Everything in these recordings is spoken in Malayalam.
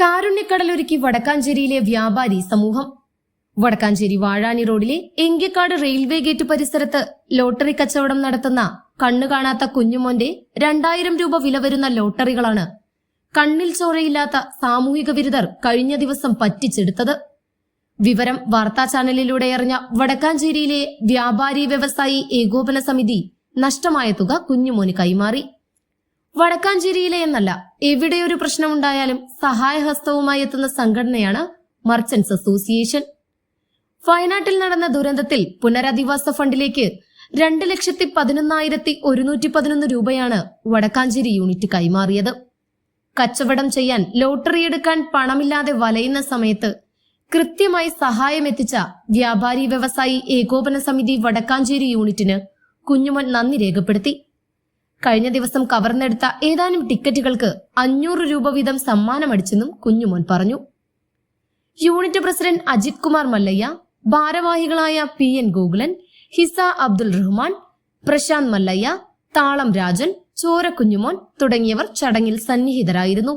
കാരുണ്യക്കടലൊരുക്കി വടക്കാഞ്ചേരിയിലെ വ്യാപാരി സമൂഹം. വടക്കാഞ്ചേരി വാഴാനി റോഡിലെ എങ്കിക്കാട് റെയിൽവേ ഗേറ്റ് പരിസരത്ത് ലോട്ടറി കച്ചവടം നടത്തുന്ന കണ്ണു കാണാത്ത കുഞ്ഞുമോന്റെ രണ്ടായിരം രൂപ വില വരുന്ന ലോട്ടറികളാണ് കണ്ണിൽ ചോരയില്ലാത്ത സാമൂഹിക വിരുദ്ധർ കഴിഞ്ഞ ദിവസം പറ്റിച്ചെടുത്തത്. വിവരം വാർത്താ ചാനലിലൂടെ അറിഞ്ഞ വടക്കാഞ്ചേരിയിലെ വ്യാപാരി വ്യവസായി ഏകോപന സമിതി നഷ്ടമായ തുക കുഞ്ഞുമോന് കൈമാറി. വടക്കാഞ്ചേരിയിലെ എന്നല്ല എവിടെ ഒരു പ്രശ്നമുണ്ടായാലും സഹായഹസ്തവുമായി എത്തുന്ന സംഘടനയാണ് മർച്ചന്റ്സ് അസോസിയേഷൻ. വയനാട്ടിൽ നടന്ന ദുരന്തത്തിൽ പുനരധിവാസ ഫണ്ടിലേക്ക് രണ്ട് ലക്ഷത്തി പതിനൊന്നായിരത്തി ഒരുന്നൂറ്റി പതിനൊന്ന് രൂപയാണ് വടക്കാഞ്ചേരി യൂണിറ്റ് കൈമാറിയത്. കച്ചവടം ചെയ്യാൻ ലോട്ടറി എടുക്കാൻ പണമില്ലാതെ വലയുന്ന സമയത്ത് കൃത്യമായി സഹായം എത്തിച്ച വ്യാപാരി വ്യവസായി ഏകോപന സമിതി വടക്കാഞ്ചേരി യൂണിറ്റിന് കുഞ്ഞുമൻ നന്ദി രേഖപ്പെടുത്തി. കഴിഞ്ഞ ദിവസം കവർന്നെടുത്ത ഏതാനും ടിക്കറ്റുകൾക്ക് അഞ്ഞൂറ് രൂപ വീതം സമ്മാനമടിച്ചെന്നും കുഞ്ഞുമോൻ പറഞ്ഞു. യൂണിറ്റ് പ്രസിഡന്റ് അജിത് കുമാർ മല്ലയ്യ ഭാരവാഹികളായ പി എൻ ഗോകുലൻ ഹിസ അബ്ദുൾ റഹ്മാൻ പ്രശാന്ത് മല്ലയ്യ താളം രാജൻ ചോര കുഞ്ഞുമോൻ തുടങ്ങിയവർ ചടങ്ങിൽ സന്നിഹിതരായിരുന്നു.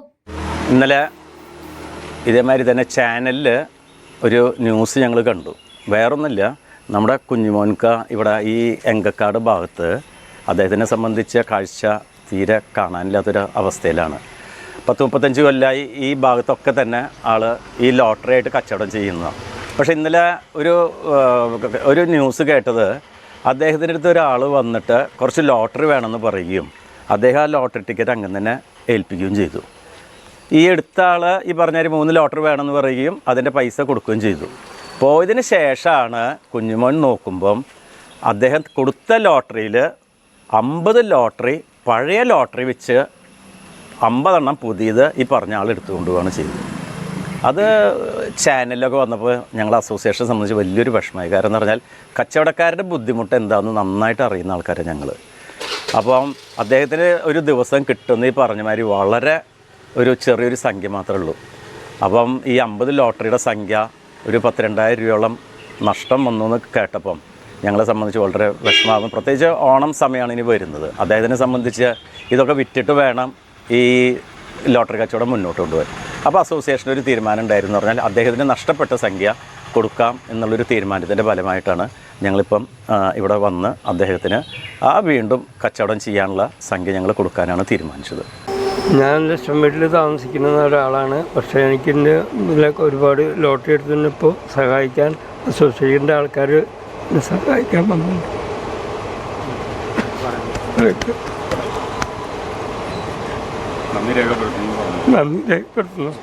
ഇന്നലെ ഇതേമാതിരി തന്നെ ചാനലിൽ ഒരു ന്യൂസ് ഞങ്ങൾ കണ്ടു. വേറൊന്നുമില്ല. നമ്മുടെ കുഞ്ഞുമോൻക്ക ഇവിടെ ഈ എങ്കക്കാട് ഭാഗത്ത് അദ്ദേഹത്തിനെ സംബന്ധിച്ച കാഴ്ച തീരെ കാണാനില്ലാത്തൊരു അവസ്ഥയിലാണ്. പത്ത് മുപ്പത്തഞ്ച് കൊല്ലമായി ഈ ഭാഗത്തൊക്കെ തന്നെ ആൾ ഈ ലോട്ടറി ആയിട്ട് കച്ചവടം ചെയ്യുന്നതാണ് പക്ഷേ ഇന്നലെ ഒരു ഒരു ന്യൂസ് കേട്ടത് അദ്ദേഹത്തിന്റെ അടുത്ത് ഒരാൾ വന്നിട്ട് കുറച്ച് ലോട്ടറി വേണമെന്ന് പറയുകയും അദ്ദേഹം ആ ലോട്ടറി ടിക്കറ്റ് അങ്ങനെ തന്നെ ഏൽപ്പിക്കുകയും ചെയ്തു. ഈ എടുത്ത ആൾ ഈ പറഞ്ഞ ഒരു മൂന്ന് ലോട്ടറി വേണമെന്ന് പറയുകയും അതിന്റെ പൈസ കൊടുക്കുകയും ചെയ്തു. പോയതിന് ശേഷമാണ് കുഞ്ഞുമോൻ നോക്കുമ്പം അദ്ദേഹം കൊടുത്ത ലോട്ടറിയിൽ അമ്പത് ലോട്ടറി പഴയ ലോട്ടറി വെച്ച് അമ്പതെണ്ണം പുതിയത് ഈ പറഞ്ഞ ആൾ എടുത്തുകൊണ്ട് പോവുകയാണ് ചെയ്തത്. അത് ചാനലിലൊക്കെ വന്നപ്പോൾ ഞങ്ങൾ അസോസിയേഷൻ സംബന്ധിച്ച് വലിയൊരു വിഷമമായി. കാരണം എന്ന് പറഞ്ഞാൽ കച്ചവടക്കാരുടെ ബുദ്ധിമുട്ട് എന്താണെന്ന് നന്നായിട്ട് അറിയുന്ന ആൾക്കാരെ ഞങ്ങൾ അപ്പം അദ്ദേഹത്തിന് ഒരു ദിവസം കിട്ടുന്ന ഈ പറഞ്ഞ മാതിരി വളരെ ഒരു ചെറിയൊരു സംഖ്യ മാത്രമേ ഉള്ളൂ. അപ്പം ഈ അമ്പത് ലോട്ടറിയുടെ സംഖ്യ ഒരു പത്തിരണ്ടായിരം രൂപയോളം നഷ്ടം വന്നു എന്ന് കേട്ടപ്പം ഞങ്ങളെ സംബന്ധിച്ച് വളരെ വിഷമാകും പ്രത്യേകിച്ച് ഓണം സമയമാണ് ഇനി വരുന്നത്. അദ്ദേഹത്തിനെ സംബന്ധിച്ച് ഇതൊക്കെ വിറ്റിട്ട് വേണം ഈ ലോട്ടറി കച്ചവടം മുന്നോട്ട് കൊണ്ടുപോകാൻ അപ്പോൾ അസോസിയേഷന്റെ ഒരു തീരുമാനം ഉണ്ടായിരുന്നു പറഞ്ഞാൽ അദ്ദേഹത്തിന് നഷ്ടപ്പെട്ട സംഖ്യ കൊടുക്കാം എന്നുള്ളൊരു തീരുമാനത്തിന്റെ ഫലമായിട്ടാണ് ഞങ്ങളിപ്പം ഇവിടെ വന്ന് അദ്ദേഹത്തിന് ആ വീണ്ടും കച്ചവടം ചെയ്യാനുള്ള സംഖ്യ ഞങ്ങൾ കൊടുക്കാനാണ് തീരുമാനിച്ചത്. ഞാൻ ലക്ഷം വീട്ടിൽ താമസിക്കുന്ന ഒരാളാണ്. പക്ഷേ എനിക്ക് ഇതിലൊക്കെ ഒരുപാട് ലോട്ടറി എടുത്തതിനിപ്പോൾ സഹായിക്കാൻ അസോസിയേഷന്റെ ആൾക്കാർ എന്നെ സഹായിക്കാൻ അവർക്ക് നന്ദി രേഖപ്പെടുത്തുന്നു